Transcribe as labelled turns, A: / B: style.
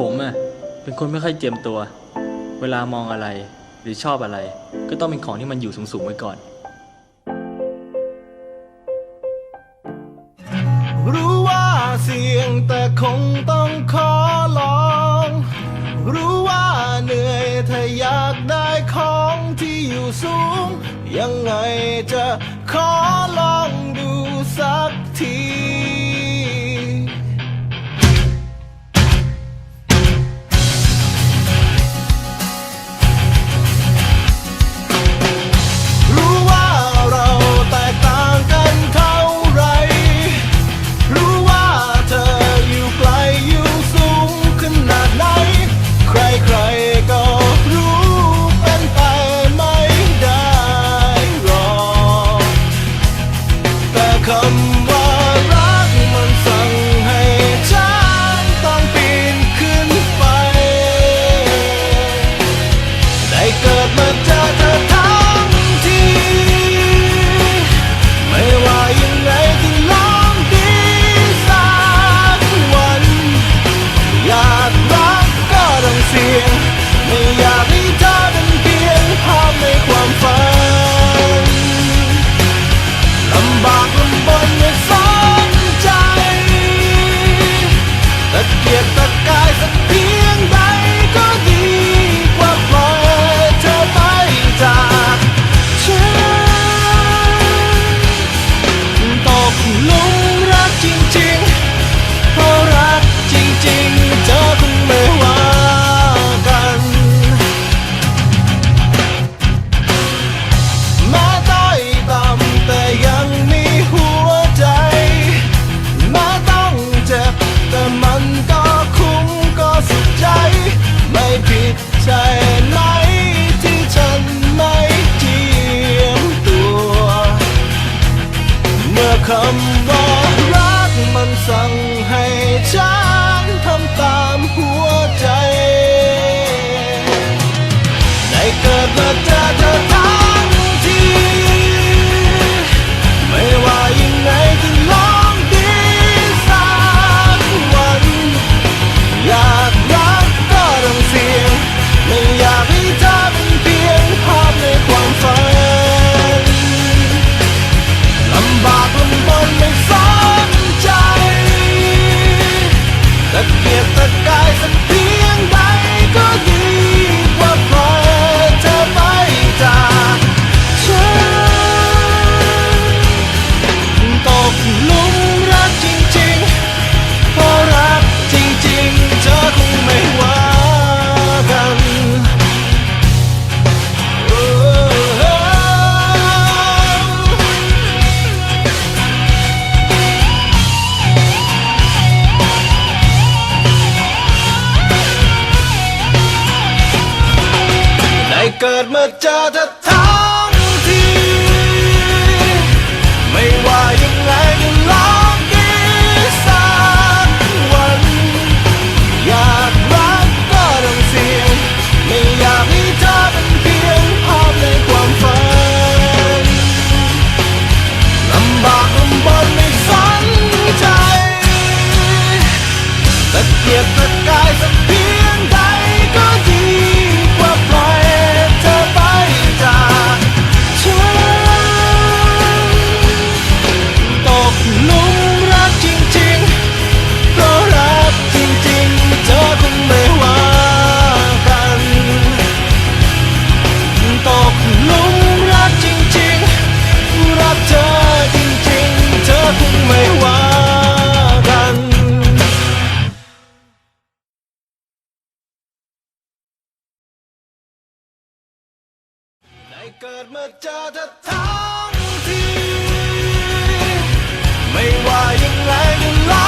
A: ผมอะ่ะเป็นคนไม่ค่อยเจียมตัว เวลามองอะไรหรือชอบอะไร ก็ต้องเป็นของที่มันอยู่สูงๆไว้ก่อน
B: รู้ว่าเสี่ยงแต่คงต้องขอลอง รู้ว่าเหนื่อยถ้าอยากได้ของที่อยู่สูง ยังไงจะขอลองดูสักที เกิดมาเจอเธอทั้งที ไม่ว่ายังไงก็ลองดีสักวัน อยากรักก็ต้องเสี่ยง ไม่อยากให้เธอเป็นเพียงภาพในความฝันลำบากลำบนไม่สนใจตะเกียบตะกายสักที ดมาเจอเธอทั้งทีไม่ว่ายังไงก็ลง